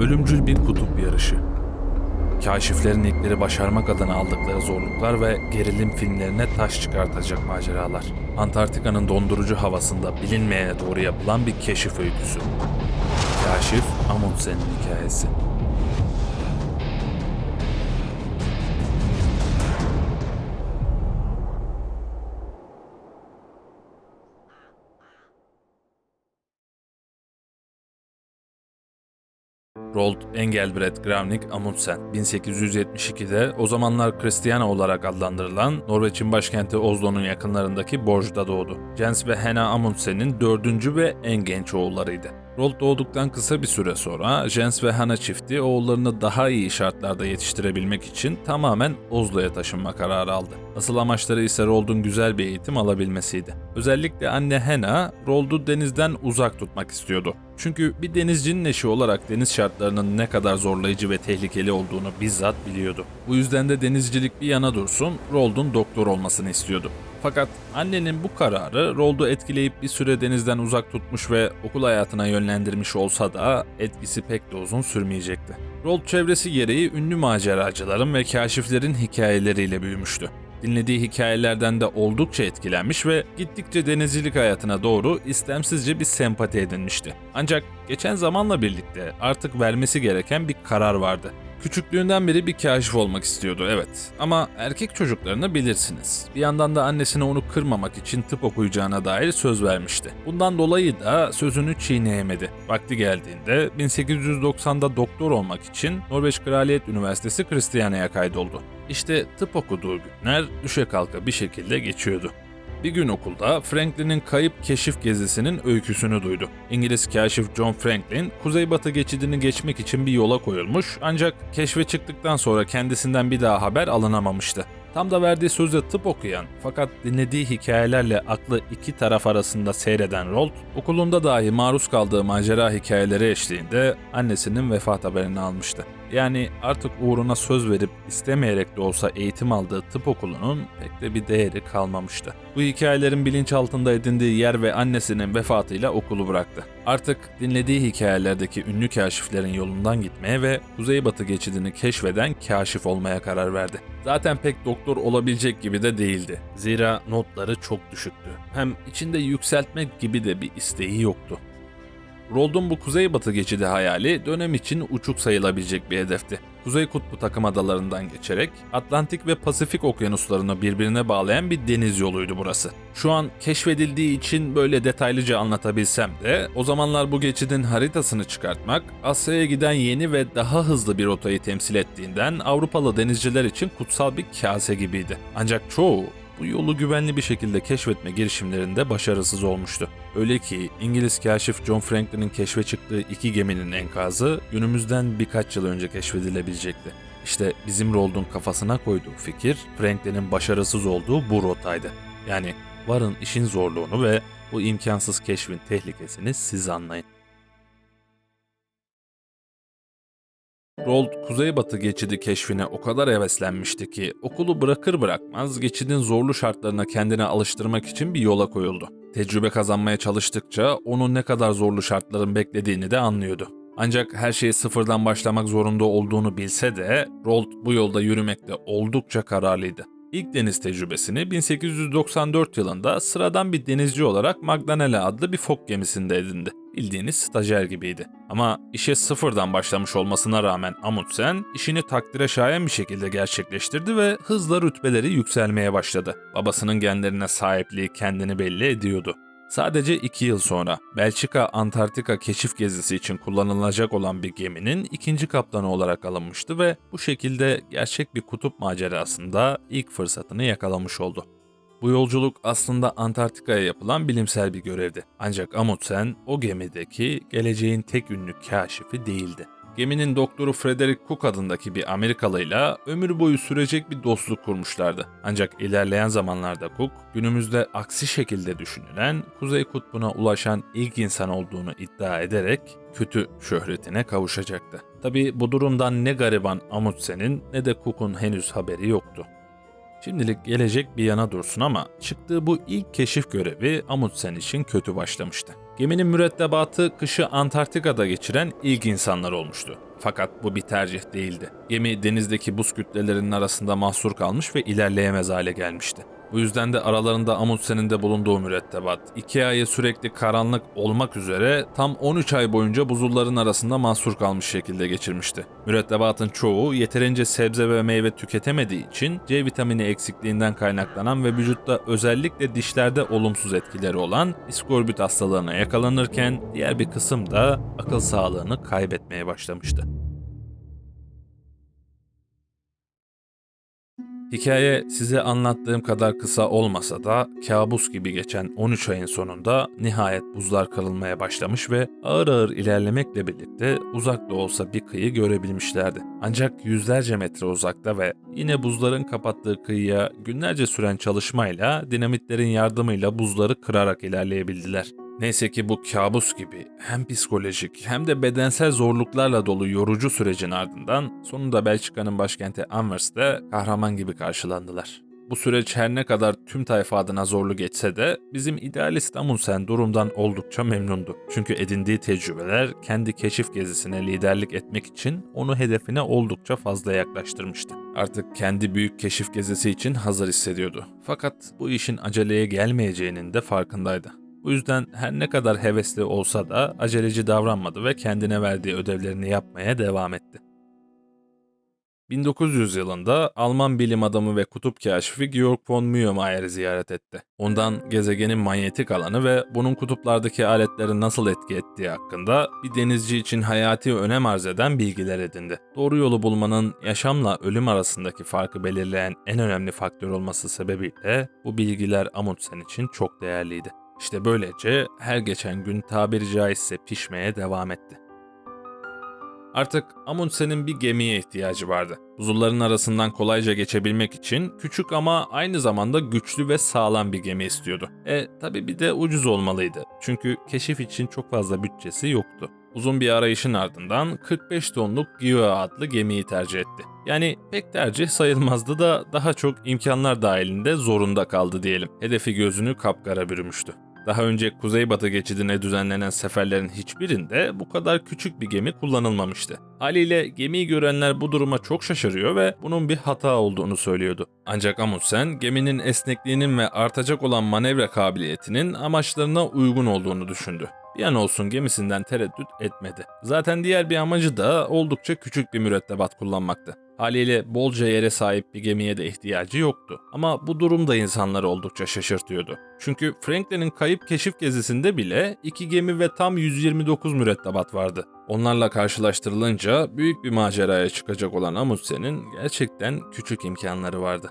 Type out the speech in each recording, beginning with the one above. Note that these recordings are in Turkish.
Ölümcül bir kutup yarışı. Kaşiflerin ilkleri başarmak adına aldıkları zorluklar ve gerilim filmlerine taş çıkartacak maceralar. Antarktika'nın dondurucu havasında bilinmeyene doğru yapılan bir keşif öyküsü. Kaşif Amundsen'in hikayesi. Roald Engelbert Gravnik Amundsen 1872'de o zamanlar Christiana olarak adlandırılan Norveç'in başkenti Oslo'nun yakınlarındaki Borj'da doğdu. Jens ve Henna Amundsen'in dördüncü ve en genç oğullarıydı. Roald doğduktan kısa bir süre sonra Jens ve Hanna çifti oğullarını daha iyi şartlarda yetiştirebilmek için tamamen Oslo'ya taşınma kararı aldı. Asıl amaçları ise Roald'un güzel bir eğitim alabilmesiydi. Özellikle anne Henna, Roald'u denizden uzak tutmak istiyordu. Çünkü bir denizcinin eşi olarak deniz şartlarının ne kadar zorlayıcı ve tehlikeli olduğunu bizzat biliyordu. Bu yüzden de denizcilik bir yana dursun, Roald'un doktor olmasını istiyordu. Fakat annenin bu kararı Roald'u etkileyip bir süre denizden uzak tutmuş ve okul hayatına yönlendirmiş olsa da etkisi pek de uzun sürmeyecekti. Roald çevresi gereği ünlü maceracıların ve kaşiflerin hikayeleriyle büyümüştü. Dinlediği hikayelerden de oldukça etkilenmiş ve gittikçe denizcilik hayatına doğru istemsizce bir sempati edinmişti. Ancak geçen zamanla birlikte artık vermesi gereken bir karar vardı. Küçüklüğünden beri bir kaşif olmak istiyordu evet. Ama erkek çocuklarını bilirsiniz. Bir yandan da annesine onu kırmamak için tıp okuyacağına dair söz vermişti. Bundan dolayı da sözünü çiğneyemedi. Vakti geldiğinde 1890'da doktor olmak için Norveç Kraliyet Üniversitesi Christiania'ya kaydoldu. İşte tıp okuduğu günler düşe kalka bir şekilde geçiyordu. Bir gün okulda Franklin'in kayıp keşif gezisinin öyküsünü duydu. İngiliz kaşif John Franklin, kuzeybatı geçidini geçmek için bir yola koyulmuş ancak keşfe çıktıktan sonra kendisinden bir daha haber alınamamıştı. Tam da verdiği sözde tıp okuyan fakat dinlediği hikayelerle aklı iki taraf arasında seyreden Rold, okulunda dahi maruz kaldığı macera hikayeleri eşliğinde annesinin vefat haberini almıştı. Yani artık uğruna söz verip istemeyerek de olsa eğitim aldığı tıp okulunun pek de bir değeri kalmamıştı. Bu hikayelerin bilinçaltında edindiği yer ve annesinin vefatıyla okulu bıraktı. Artık dinlediği hikayelerdeki ünlü kaşiflerin yolundan gitmeye ve kuzeybatı geçidini keşfeden kaşif olmaya karar verdi. Zaten pek doktor olabilecek gibi de değildi. Zira notları çok düşüktü. Hem içinde yükseltmek gibi de bir isteği yoktu. Rold'un bu kuzeybatı geçidi hayali dönem için uçuk sayılabilecek bir hedefti. Kuzey Kutbu takım adalarından geçerek Atlantik ve Pasifik okyanuslarını birbirine bağlayan bir deniz yoluydu burası. Şu an keşfedildiği için böyle detaylıca anlatabilsem de o zamanlar bu geçidin haritasını çıkartmak Asya'ya giden yeni ve daha hızlı bir rotayı temsil ettiğinden Avrupalı denizciler için kutsal bir kase gibiydi. Ancak çoğu bu yolu güvenli bir şekilde keşfetme girişimlerinde başarısız olmuştu. Öyle ki İngiliz kaşif John Franklin'in keşfe çıktığı iki geminin enkazı günümüzden birkaç yıl önce keşfedilebilecekti. İşte bizim Roald'un kafasına koyduğu fikir Franklin'in başarısız olduğu bu rotaydı. Yani varın işin zorluğunu ve bu imkansız keşfin tehlikesini siz anlayın. Roald kuzeybatı geçidi keşfine o kadar heveslenmişti ki okulu bırakır bırakmaz geçidin zorlu şartlarına kendini alıştırmak için bir yola koyuldu. Tecrübe kazanmaya çalıştıkça onun ne kadar zorlu şartların beklediğini de anlıyordu. Ancak her şeyi sıfırdan başlamak zorunda olduğunu bilse de Roald bu yolda yürümekte oldukça kararlıydı. İlk deniz tecrübesini 1894 yılında sıradan bir denizci olarak Magdalena adlı bir fok gemisinde edindi. Bildiğiniz stajyer gibiydi. Ama işe sıfırdan başlamış olmasına rağmen Amundsen işini takdire şayan bir şekilde gerçekleştirdi ve hızla rütbeleri yükselmeye başladı. Babasının genlerine sahipliği kendini belli ediyordu. Sadece iki yıl sonra Belçika Antarktika keşif gezisi için kullanılacak olan bir geminin ikinci kaptanı olarak alınmıştı ve bu şekilde gerçek bir kutup macerasında ilk fırsatını yakalamış oldu. Bu yolculuk aslında Antarktika'ya yapılan bilimsel bir görevdi. Ancak Amundsen o gemideki geleceğin tek ünlü kaşifi değildi. Geminin doktoru Frederick Cook adındaki bir Amerikalıyla ömür boyu sürecek bir dostluk kurmuşlardı. Ancak ilerleyen zamanlarda Cook, günümüzde aksi şekilde düşünülen Kuzey Kutbu'na ulaşan ilk insan olduğunu iddia ederek kötü şöhretine kavuşacaktı. Tabi bu durumdan ne gariban Amundsen'in ne de Cook'un henüz haberi yoktu. Şimdilik gelecek bir yana dursun ama çıktığı bu ilk keşif görevi Amundsen için kötü başlamıştı. Geminin mürettebatı kışı Antarktika'da geçiren ilk insanlar olmuştu. Fakat bu bir tercih değildi. Gemi denizdeki buz kütlelerinin arasında mahsur kalmış ve ilerleyemez hale gelmişti. Bu yüzden de aralarında Amundsen'in de bulunduğu mürettebat, iki ayı sürekli karanlık olmak üzere tam 13 ay boyunca buzulların arasında mahsur kalmış şekilde geçirmişti. Mürettebatın çoğu yeterince sebze ve meyve tüketemediği için C vitamini eksikliğinden kaynaklanan ve vücutta özellikle dişlerde olumsuz etkileri olan iskorbüt hastalığına yakalanırken diğer bir kısım da akıl sağlığını kaybetmeye başlamıştı. Hikaye size anlattığım kadar kısa olmasa da kabus gibi geçen 13 ayın sonunda nihayet buzlar kırılmaya başlamış ve ağır ağır ilerlemekle birlikte uzak da olsa bir kıyı görebilmişlerdi. Ancak yüzlerce metre uzakta ve yine buzların kapattığı kıyıya günlerce süren çalışmayla dinamitlerin yardımıyla buzları kırarak ilerleyebildiler. Neyse ki bu kabus gibi hem psikolojik hem de bedensel zorluklarla dolu yorucu sürecin ardından sonunda Belçika'nın başkenti Anvers'te kahraman gibi karşılandılar. Bu süreç her ne kadar tüm tayfa adına zorlu geçse de bizim idealist Amundsen durumdan oldukça memnundu. Çünkü edindiği tecrübeler kendi keşif gezisine liderlik etmek için onu hedefine oldukça fazla yaklaştırmıştı. Artık kendi büyük keşif gezisi için hazır hissediyordu. Fakat bu işin aceleye gelmeyeceğinin de farkındaydı. Bu yüzden her ne kadar hevesli olsa da aceleci davranmadı ve kendine verdiği ödevlerini yapmaya devam etti. 1900 yılında Alman bilim adamı ve kutup kaşifi Georg von Mühlmeyer'i ziyaret etti. Ondan gezegenin manyetik alanı ve bunun kutuplardaki aletleri nasıl etki ettiği hakkında bir denizci için hayati önem arz eden bilgiler edindi. Doğru yolu bulmanın yaşamla ölüm arasındaki farkı belirleyen en önemli faktör olması sebebiyle bu bilgiler Amundsen için çok değerliydi. İşte böylece her geçen gün tabiri caizse pişmeye devam etti. Artık Amundsen'in bir gemiye ihtiyacı vardı. Buzulların arasından kolayca geçebilmek için küçük ama aynı zamanda güçlü ve sağlam bir gemi istiyordu. E tabi bir de ucuz olmalıydı. Çünkü keşif için çok fazla bütçesi yoktu. Uzun bir arayışın ardından 45 tonluk Gioa adlı gemiyi tercih etti. Yani pek tercih sayılmazdı da daha çok imkanlar dahilinde zorunda kaldı diyelim. Hedefi gözünü kapkara bürümüştü. Daha önce Kuzeybatı geçidine düzenlenen seferlerin hiçbirinde bu kadar küçük bir gemi kullanılmamıştı. Haliyle gemiyi görenler bu duruma çok şaşırıyor ve bunun bir hata olduğunu söylüyordu. Ancak Amundsen geminin esnekliğinin ve artacak olan manevra kabiliyetinin amaçlarına uygun olduğunu düşündü. Bir an olsun gemisinden tereddüt etmedi. Zaten diğer bir amacı da oldukça küçük bir mürettebat kullanmaktı. Haliyle bolca yere sahip bir gemiye de ihtiyacı yoktu. Ama bu durum da insanları oldukça şaşırtıyordu. Çünkü Franklin'in kayıp keşif gezisinde bile iki gemi ve tam 129 mürettebat vardı. Onlarla karşılaştırılınca büyük bir maceraya çıkacak olan Amundsen'in gerçekten küçük imkanları vardı.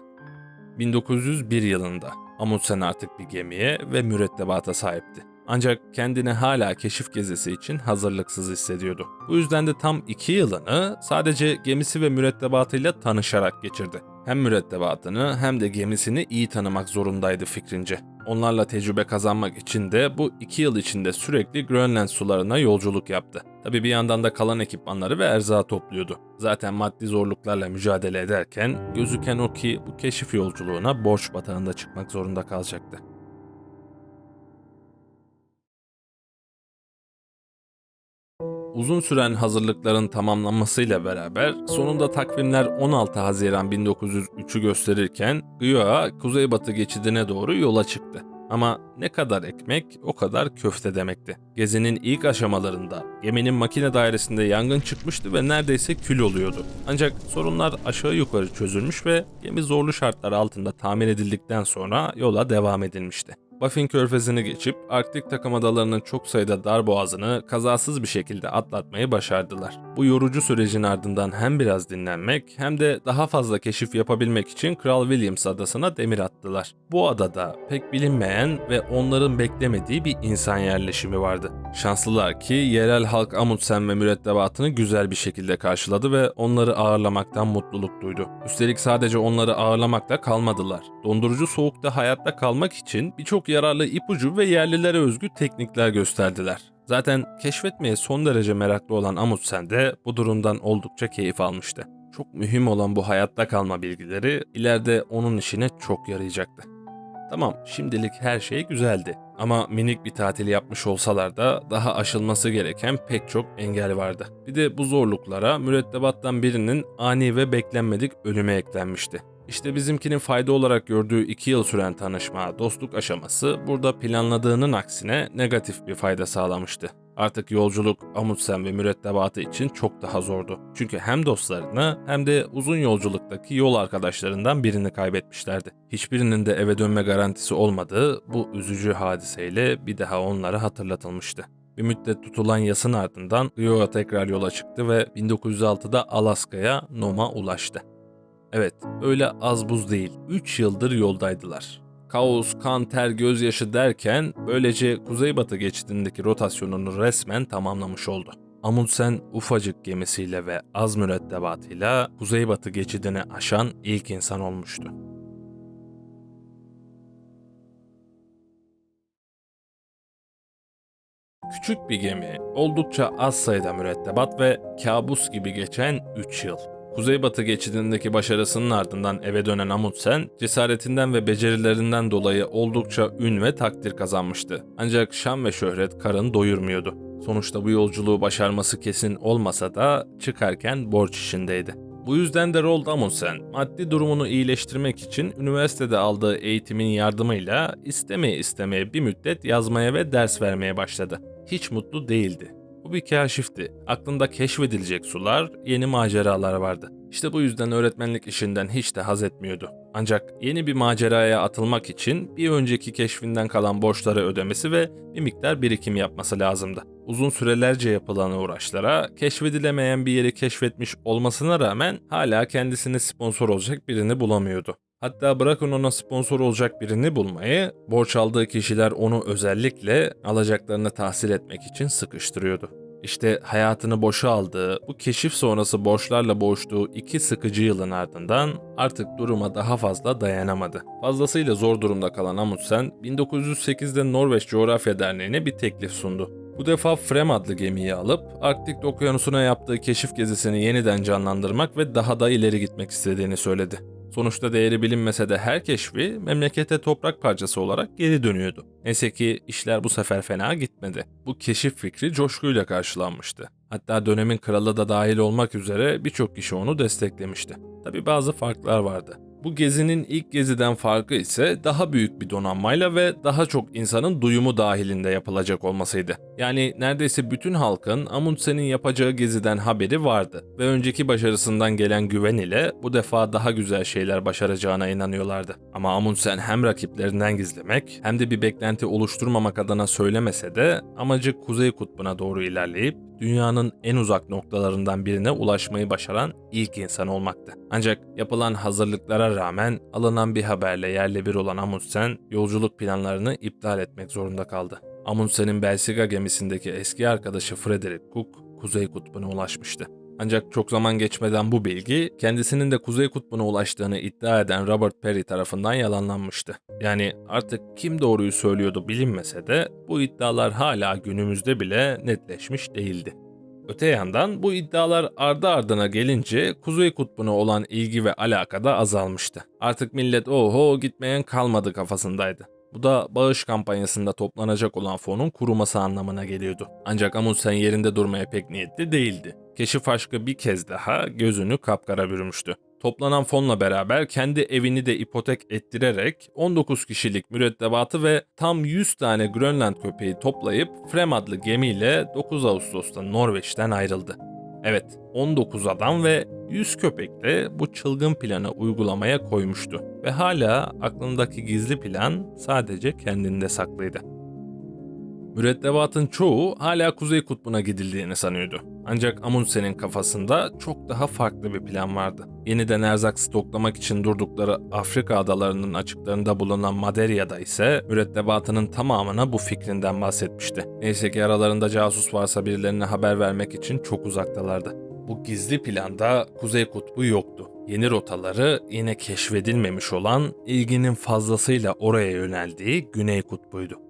1901 yılında Amundsen artık bir gemiye ve mürettebata sahipti. Ancak kendini hala keşif gezisi için hazırlıksız hissediyordu. Bu yüzden de tam iki yılını sadece gemisi ve mürettebatıyla tanışarak geçirdi. Hem mürettebatını hem de gemisini iyi tanımak zorundaydı fikrince. Onlarla tecrübe kazanmak için de bu iki yıl içinde sürekli Grönland sularına yolculuk yaptı. Tabi bir yandan da kalan ekipmanları ve erzağı topluyordu. Zaten maddi zorluklarla mücadele ederken gözüken o ki bu keşif yolculuğuna borç batağında çıkmak zorunda kalacaktı. Uzun süren hazırlıkların tamamlanmasıyla beraber sonunda takvimler 16 Haziran 1903'ü gösterirken Gyoa kuzeybatı geçidine doğru yola çıktı. Ama ne kadar ekmek o kadar köfte demekti. Gezinin ilk aşamalarında geminin makine dairesinde yangın çıkmıştı ve neredeyse kül oluyordu. Ancak sorunlar aşağı yukarı çözülmüş ve gemi zorlu şartlar altında tamir edildikten sonra yola devam edilmişti. Baffin körfezini geçip Arktik takım adalarının çok sayıda dar boğazını kazasız bir şekilde atlatmayı başardılar. Bu yorucu sürecin ardından hem biraz dinlenmek hem de daha fazla keşif yapabilmek için Kral Williams adasına demir attılar. Bu adada pek bilinmeyen ve onların beklemediği bir insan yerleşimi vardı. Şanslılar ki yerel halk Amundsen ve mürettebatını güzel bir şekilde karşıladı ve onları ağırlamaktan mutluluk duydu. Üstelik sadece onları ağırlamakla kalmadılar. Dondurucu soğukta hayatta kalmak için birçok yararlı ipucu ve yerlilere özgü teknikler gösterdiler. Zaten keşfetmeye son derece meraklı olan Amundsen de bu durumdan oldukça keyif almıştı. Çok mühim olan bu hayatta kalma bilgileri ileride onun işine çok yarayacaktı. Tamam, şimdilik her şey güzeldi. Ama minik bir tatil yapmış olsalar da daha aşılması gereken pek çok engel vardı. Bir de bu zorluklara mürettebattan birinin ani ve beklenmedik ölüme eklenmişti. İşte bizimkinin fayda olarak gördüğü 2 yıl süren tanışma, dostluk aşaması burada planladığının aksine negatif bir fayda sağlamıştı. Artık yolculuk Amundsen ve mürettebatı için çok daha zordu. Çünkü hem dostlarını hem de uzun yolculuktaki yol arkadaşlarından birini kaybetmişlerdi. Hiçbirinin de eve dönme garantisi olmadığı bu üzücü hadiseyle bir daha onlara hatırlatılmıştı. Bir müddet tutulan yasın ardından Iowa tekrar yola çıktı ve 1906'da Alaska'ya Noma ulaştı. Evet, öyle az buz değil. 3 yıldır yoldaydılar. Kaos, kan, ter, gözyaşı derken böylece Kuzeybatı geçidindeki rotasyonunu resmen tamamlamış oldu. Amundsen ufacık gemisiyle ve az mürettebatıyla Kuzeybatı geçidini aşan ilk insan olmuştu. Küçük bir gemi, oldukça az sayıda mürettebat ve kabus gibi geçen 3 yıl. Kuzeybatı geçidindeki başarısının ardından eve dönen Amundsen, cesaretinden ve becerilerinden dolayı oldukça ün ve takdir kazanmıştı. Ancak şan ve şöhret karın doyurmuyordu. Sonuçta bu yolculuğu başarması kesin olmasa da çıkarken borç işindeydi. Bu yüzden de Roald Amundsen, maddi durumunu iyileştirmek için üniversitede aldığı eğitimin yardımıyla istemeye istemeye bir müddet yazmaya ve ders vermeye başladı. Hiç mutlu değildi. Bu bir kaşifti. Aklında keşfedilecek sular, yeni maceralar vardı. İşte bu yüzden öğretmenlik işinden hiç de haz etmiyordu. Ancak yeni bir maceraya atılmak için bir önceki keşfinden kalan borçları ödemesi ve bir miktar birikim yapması lazımdı. Uzun sürelerce yapılan uğraşlara keşfedilemeyen bir yeri keşfetmiş olmasına rağmen hala kendisine sponsor olacak birini bulamıyordu. Hatta bırakın ona sponsor olacak birini bulmayı, borç aldığı kişiler onu özellikle alacaklarını tahsil etmek için sıkıştırıyordu. İşte hayatını boşa aldığı, bu keşif sonrası borçlarla boğuştuğu iki sıkıcı yılın ardından artık duruma daha fazla dayanamadı. Fazlasıyla zor durumda kalan Amundsen, 1908'de Norveç Coğrafya Derneği'ne bir teklif sundu. Bu defa Frem adlı gemiyi alıp Arktik Okyanusu'na yaptığı keşif gezisini yeniden canlandırmak ve daha da ileri gitmek istediğini söyledi. Sonuçta değeri bilinmese de her keşfi memlekete toprak parçası olarak geri dönüyordu. Neyse ki işler bu sefer fena gitmedi. Bu keşif fikri coşkuyla karşılanmıştı. Hatta dönemin kralı da dahil olmak üzere birçok kişi onu desteklemişti. Tabi bazı farklar vardı. Bu gezinin ilk geziden farkı ise daha büyük bir donanmayla ve daha çok insanın duyumu dahilinde yapılacak olmasıydı. Yani neredeyse bütün halkın Amundsen'in yapacağı geziden haberi vardı ve önceki başarısından gelen güven ile bu defa daha güzel şeyler başaracağına inanıyorlardı. Ama Amundsen hem rakiplerinden gizlemek hem de bir beklenti oluşturmamak adına söylemese de amacı Kuzey Kutbu'na doğru ilerleyip dünyanın en uzak noktalarından birine ulaşmayı başaran ilk insan olmaktı. Ancak yapılan hazırlıklara rağmen alınan bir haberle yerle bir olan Amundsen yolculuk planlarını iptal etmek zorunda kaldı. Amundsen'in Belsiga gemisindeki eski arkadaşı Frederick Cook Kuzey Kutbu'na ulaşmıştı. Ancak çok zaman geçmeden bu bilgi kendisinin de Kuzey Kutbu'na ulaştığını iddia eden Robert Perry tarafından yalanlanmıştı. Yani artık kim doğruyu söylüyordu bilinmese de bu iddialar hala günümüzde bile netleşmiş değildi. Öte yandan bu iddialar ardı ardına gelince Kuzey Kutbu'na olan ilgi ve alaka da azalmıştı. Artık millet oho gitmeyen kalmadı kafasındaydı. Bu da bağış kampanyasında toplanacak olan fonun kuruması anlamına geliyordu. Ancak Amundsen yerinde durmaya pek niyetli değildi. Keşif aşkı bir kez daha gözünü kapkara bürümüştü. Toplanan fonla beraber kendi evini de ipotek ettirerek 19 kişilik mürettebatı ve tam 100 tane Grönland köpeği toplayıp Frem adlı gemiyle 9 Ağustos'ta Norveç'ten ayrıldı. Evet, 19 adam ve 100 köpekle bu çılgın planı uygulamaya koymuştu ve hala aklındaki gizli plan sadece kendinde saklıydı. Mürettebatın çoğu hala Kuzey Kutbu'na gidildiğini sanıyordu. Ancak Amundsen'in kafasında çok daha farklı bir plan vardı. Yeniden erzak stoklamak için durdukları Afrika adalarının açıklarında bulunan Madeirya'da ise mürettebatının tamamına bu fikrinden bahsetmişti. Neyse ki aralarında casus varsa birilerine haber vermek için çok uzaktalardı. Bu gizli planda Kuzey Kutbu yoktu. Yeni rotaları yine keşfedilmemiş olan ilginin fazlasıyla oraya yöneldiği Güney Kutbu'ydu.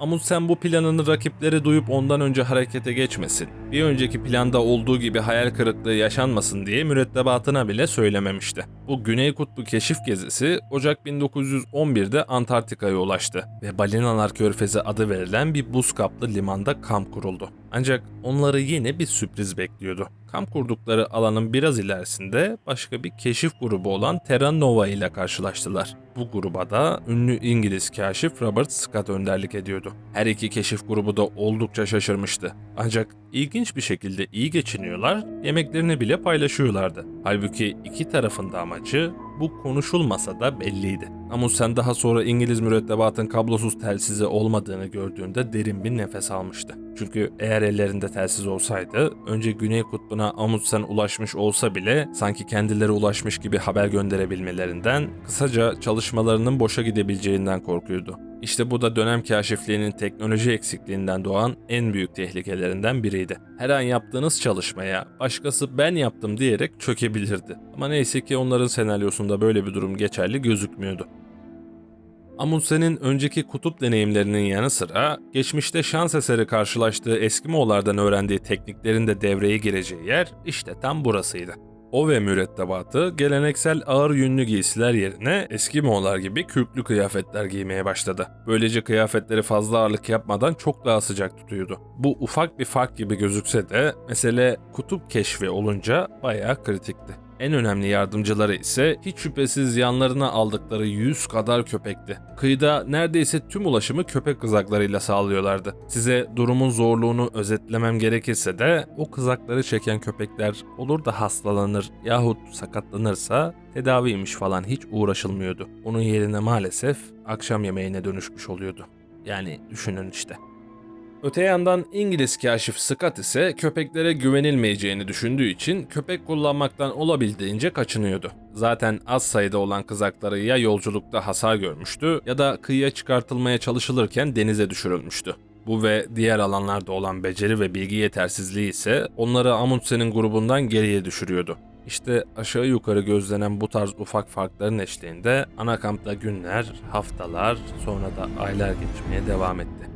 Amundsen bu planını rakipleri duyup ondan önce harekete geçmesin. Bir önceki planda olduğu gibi hayal kırıklığı yaşanmasın diye mürettebatına bile söylememişti. Bu Güney Kutbu keşif gezisi Ocak 1911'de Antarktika'ya ulaştı ve Balinalar Körfezi adı verilen bir buz kaplı limanda kamp kuruldu. Ancak onları yine bir sürpriz bekliyordu. Kamp kurdukları alanın biraz ilerisinde başka bir keşif grubu olan Terra Nova ile karşılaştılar. Bu gruba da ünlü İngiliz kaşif Robert Scott önderlik ediyordu. Her iki keşif grubu da oldukça şaşırmıştı. Ancak ilginç bir şekilde iyi geçiniyorlar, yemeklerini bile paylaşıyorlardı. Halbuki iki tarafın da amacı bu konuşulmasa da belliydi. Amundsen daha sonra İngiliz mürettebatın kablosuz telsizi olmadığını gördüğünde derin bir nefes almıştı. Çünkü eğer ellerinde telsiz olsaydı önce Güney Kutbu'na Amundsen ulaşmış olsa bile sanki kendileri ulaşmış gibi haber gönderebilmelerinden, kısaca çalışmalarının boşa gidebileceğinden korkuyordu. İşte bu da dönem kaşifliğinin teknoloji eksikliğinden doğan en büyük tehlikelerinden biriydi. Her an yaptığınız çalışmaya başkası ben yaptım diyerek çökebilirdi. Ama neyse ki onların senaryosunda böyle bir durum geçerli gözükmüyordu. Amundsen'in önceki kutup deneyimlerinin yanı sıra geçmişte şans eseri karşılaştığı Eskimoğlardan öğrendiği tekniklerin de devreye gireceği yer işte tam burasıydı. O ve mürettebatı geleneksel ağır yünlü giysiler yerine Eskimoğlar gibi kürklü kıyafetler giymeye başladı. Böylece kıyafetleri fazla ağırlık yapmadan çok daha sıcak tutuyordu. Bu ufak bir fark gibi gözükse de mesele kutup keşfi olunca bayağı kritikti. En önemli yardımcıları ise hiç şüphesiz yanlarına aldıkları 100 kadar köpekti. Kıyıda neredeyse tüm ulaşımı köpek kızaklarıyla sağlıyorlardı. Size durumun zorluğunu özetlemem gerekirse de o kızakları çeken köpekler olur da hastalanır yahut sakatlanırsa tedaviymiş falan hiç uğraşılmıyordu. Onun yerine maalesef akşam yemeğine dönüşmüş oluyordu. Yani düşünün işte. Öte yandan İngiliz kaşif Scott ise köpeklere güvenilmeyeceğini düşündüğü için köpek kullanmaktan olabildiğince kaçınıyordu. Zaten az sayıda olan kızakları ya yolculukta hasar görmüştü ya da kıyıya çıkartılmaya çalışılırken denize düşürülmüştü. Bu ve diğer alanlarda olan beceri ve bilgi yetersizliği ise onları Amundsen'in grubundan geriye düşürüyordu. İşte aşağı yukarı gözlenen bu tarz ufak farkların eşliğinde ana kampta günler, haftalar, sonra da aylar geçmeye devam etti.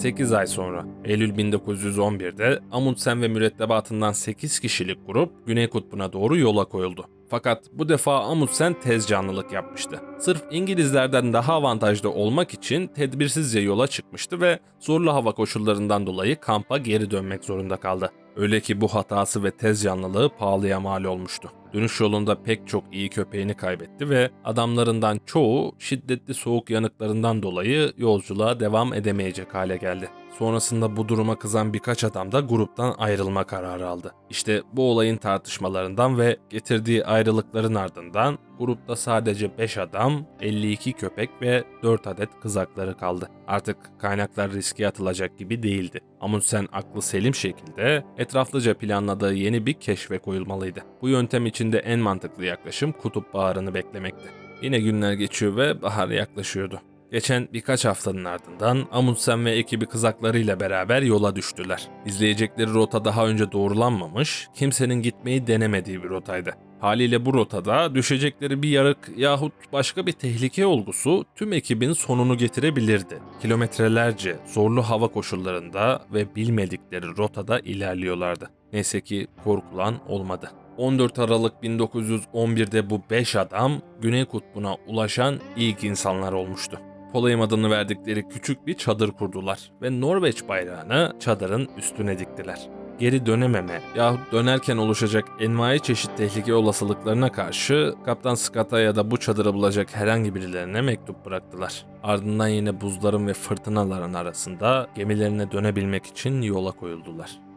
8 ay sonra Eylül 1911'de Amundsen ve mürettebatından 8 kişilik grup Güney Kutbu'na doğru yola koyuldu. Fakat bu defa Amundsen tez canlılık yapmıştı. Sırf İngilizlerden daha avantajlı olmak için tedbirsizce yola çıkmıştı ve zorlu hava koşullarından dolayı kampa geri dönmek zorunda kaldı. Öyle ki bu hatası ve tez canlılığı pahalıya mal olmuştu. Dönüş yolunda pek çok iyi köpeğini kaybetti ve adamlarından çoğu şiddetli soğuk yanıklarından dolayı yolculuğa devam edemeyecek hale geldi. Sonrasında bu duruma kızan birkaç adam da gruptan ayrılma kararı aldı. İşte bu olayın tartışmalarından ve getirdiği ayrılıkların ardından grupta sadece 5 adam, 52 köpek ve 4 adet kızakları kaldı. Artık kaynaklar riske atılacak gibi değildi. Amundsen aklı selim şekilde etraflıca planladığı yeni bir keşfe koyulmalıydı. Bu yöntem içinde en mantıklı yaklaşım kutup baharını beklemekti. Yine günler geçiyor ve bahar yaklaşıyordu. Geçen birkaç haftanın ardından Amundsen ve ekibi kızaklarıyla beraber yola düştüler. İzleyecekleri rota daha önce doğrulanmamış, kimsenin gitmeyi denemediği bir rotaydı. Haliyle bu rotada düşecekleri bir yarık yahut başka bir tehlike olgusu tüm ekibin sonunu getirebilirdi. Kilometrelerce zorlu hava koşullarında ve bilmedikleri rotada ilerliyorlardı. Neyse ki korkulan olmadı. 14 Aralık 1911'de bu 5 adam Güney Kutbu'na ulaşan ilk insanlar olmuştu. Polayım adını verdikleri küçük bir çadır kurdular ve Norveç bayrağını çadırın üstüne diktiler. Geri dönememe yahut dönerken oluşacak envai çeşit tehlike olasılıklarına karşı Kaptan Scott'a ya da bu çadırı bulacak herhangi birilerine mektup bıraktılar. Ardından yine buzların ve fırtınaların arasında gemilerine dönebilmek için yola koyuldular.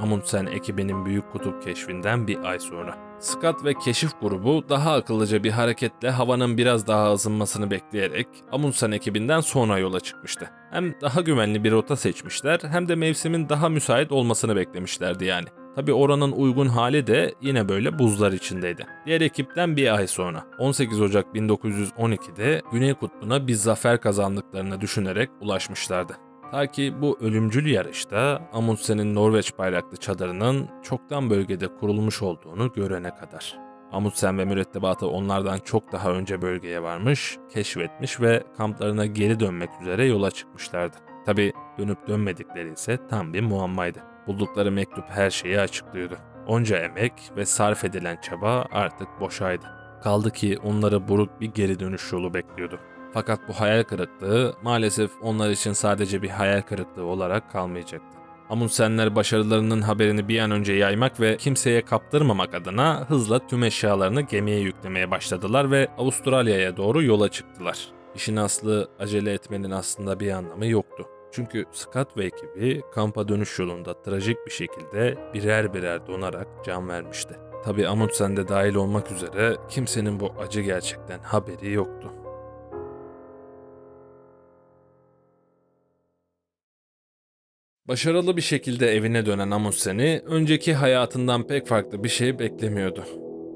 Amundsen ekibinin büyük kutup keşfinden bir ay sonra. Scott ve keşif grubu daha akıllıca bir hareketle havanın biraz daha ısınmasını bekleyerek Amundsen ekibinden sonra yola çıkmıştı. Hem daha güvenli bir rota seçmişler hem de mevsimin daha müsait olmasını beklemişlerdi yani. Tabi oranın uygun hali de yine böyle buzlar içindeydi. Diğer ekipten bir ay sonra 18 Ocak 1912'de Güney Kutbu'na bir zafer kazandıklarını düşünerek ulaşmışlardı. Ta ki bu ölümcül yarışta Amundsen'in Norveç bayraklı çadırının çoktan bölgede kurulmuş olduğunu görene kadar. Amundsen ve mürettebatı onlardan çok daha önce bölgeye varmış, keşfetmiş ve kamplarına geri dönmek üzere yola çıkmışlardı. Tabi dönüp dönmedikleri ise tam bir muammaydı. Buldukları mektup her şeyi açıklıyordu. Onca emek ve sarf edilen çaba artık boşaydı. Kaldı ki onları buruk bir geri dönüş yolu bekliyordu. Fakat bu hayal kırıklığı maalesef onlar için sadece bir hayal kırıklığı olarak kalmayacaktı. Amundsenler başarılarının haberini bir an önce yaymak ve kimseye kaptırmamak adına hızla tüm eşyalarını gemiye yüklemeye başladılar ve Avustralya'ya doğru yola çıktılar. İşin aslı acele etmenin aslında bir anlamı yoktu. Çünkü Scott ve ekibi kampa dönüş yolunda trajik bir şekilde birer birer donarak can vermişti. Tabi Amundsen de dahil olmak üzere kimsenin bu acı gerçekten haberi yoktu. Başarılı bir şekilde evine dönen Amundsen'i önceki hayatından pek farklı bir şey beklemiyordu.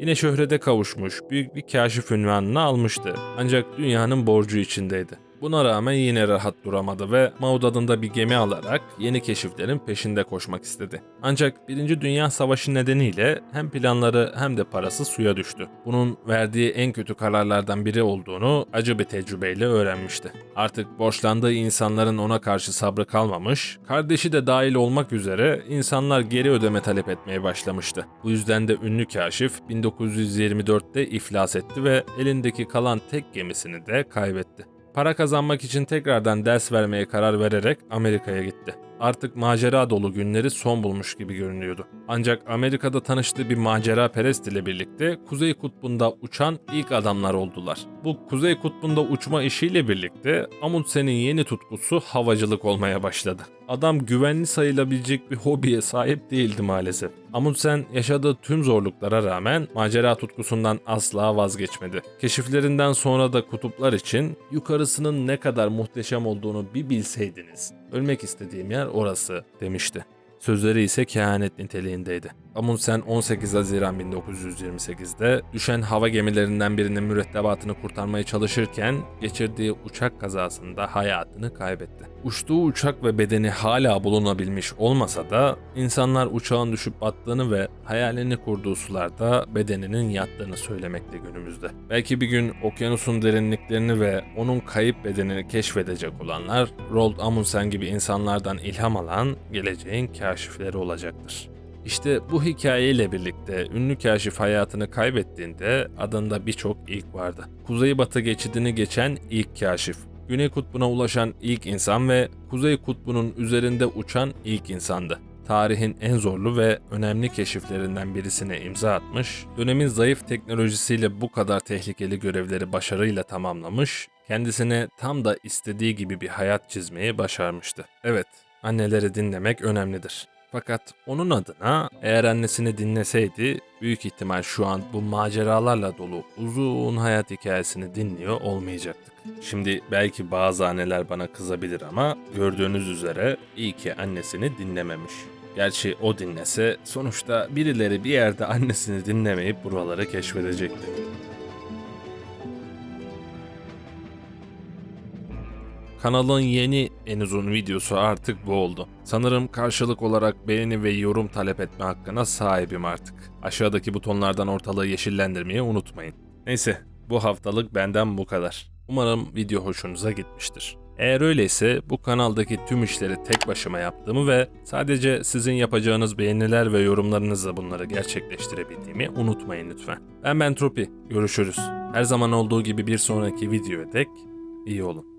Yine şöhrete kavuşmuş, büyük bir kaşif ünvanını almıştı. Ancak dünyanın borcu içindeydi. Buna rağmen yine rahat duramadı ve Maud adında bir gemi alarak yeni keşiflerin peşinde koşmak istedi. Ancak 1. Dünya Savaşı nedeniyle hem planları hem de parası suya düştü. Bunun verdiği en kötü kararlardan biri olduğunu acı bir tecrübeyle öğrenmişti. Artık borçlandığı insanların ona karşı sabrı kalmamış, kardeşi de dahil olmak üzere insanlar geri ödeme talep etmeye başlamıştı. Bu yüzden de ünlü kaşif 1924'te iflas etti ve elindeki kalan tek gemisini de kaybetti. Para kazanmak için tekrardan ders vermeye karar vererek Amerika'ya gitti. Artık macera dolu günleri son bulmuş gibi görünüyordu. Ancak Amerika'da tanıştığı bir macera perest ile birlikte Kuzey Kutbu'nda uçan ilk adamlar oldular. Bu Kuzey Kutbu'nda uçma işiyle birlikte Amundsen'in yeni tutkusu havacılık olmaya başladı. Adam güvenli sayılabilecek bir hobiye sahip değildi maalesef. Amundsen yaşadığı tüm zorluklara rağmen macera tutkusundan asla vazgeçmedi. Keşiflerinden sonra da kutuplar için yukarısının ne kadar muhteşem olduğunu bir bilseydiniz. Ölmek istediğim yer orası demişti. Sözleri ise kehanet niteliğindeydi. Amundsen 18 Haziran 1928'de düşen hava gemilerinden birinin mürettebatını kurtarmaya çalışırken geçirdiği uçak kazasında hayatını kaybetti. Uçtuğu uçak ve bedeni hala bulunabilmiş olmasa da insanlar uçağın düşüp battığını ve hayalini kurduğu sularda bedeninin yattığını söylemekte günümüzde. Belki bir gün okyanusun derinliklerini ve onun kayıp bedenini keşfedecek olanlar Roald Amundsen gibi insanlardan ilham alan geleceğin kaşifleri olacaktır. İşte bu hikayeyle birlikte ünlü kaşif hayatını kaybettiğinde adında birçok ilk vardı. Kuzeybatı geçidini geçen ilk kaşif, Güney Kutbu'na ulaşan ilk insan ve Kuzey Kutbu'nun üzerinde uçan ilk insandı. Tarihin en zorlu ve önemli keşiflerinden birisine imza atmış, dönemin zayıf teknolojisiyle bu kadar tehlikeli görevleri başarıyla tamamlamış, kendisine tam da istediği gibi bir hayat çizmeyi başarmıştı. Evet, anneleri dinlemek önemlidir. Fakat onun adına eğer annesini dinleseydi büyük ihtimal şu an bu maceralarla dolu uzun hayat hikayesini dinliyor olmayacaktık. Şimdi belki bazı anneler bana kızabilir ama gördüğünüz üzere iyi ki annesini dinlememiş. Gerçi o dinlese sonuçta birileri bir yerde annesini dinlemeyip buraları keşfedecekti. Kanalın yeni en uzun videosu artık bu oldu. Sanırım karşılık olarak beğeni ve yorum talep etme hakkına sahibim artık. Aşağıdaki butonlardan ortalığı yeşillendirmeyi unutmayın. Neyse, bu haftalık benden bu kadar. Umarım video hoşunuza gitmiştir. Eğer öyleyse bu kanaldaki tüm işleri tek başıma yaptığımı ve sadece sizin yapacağınız beğeniler ve yorumlarınızla bunları gerçekleştirebildiğimi unutmayın lütfen. Ben Bentropi, görüşürüz. Her zaman olduğu gibi bir sonraki videoya dek iyi olun.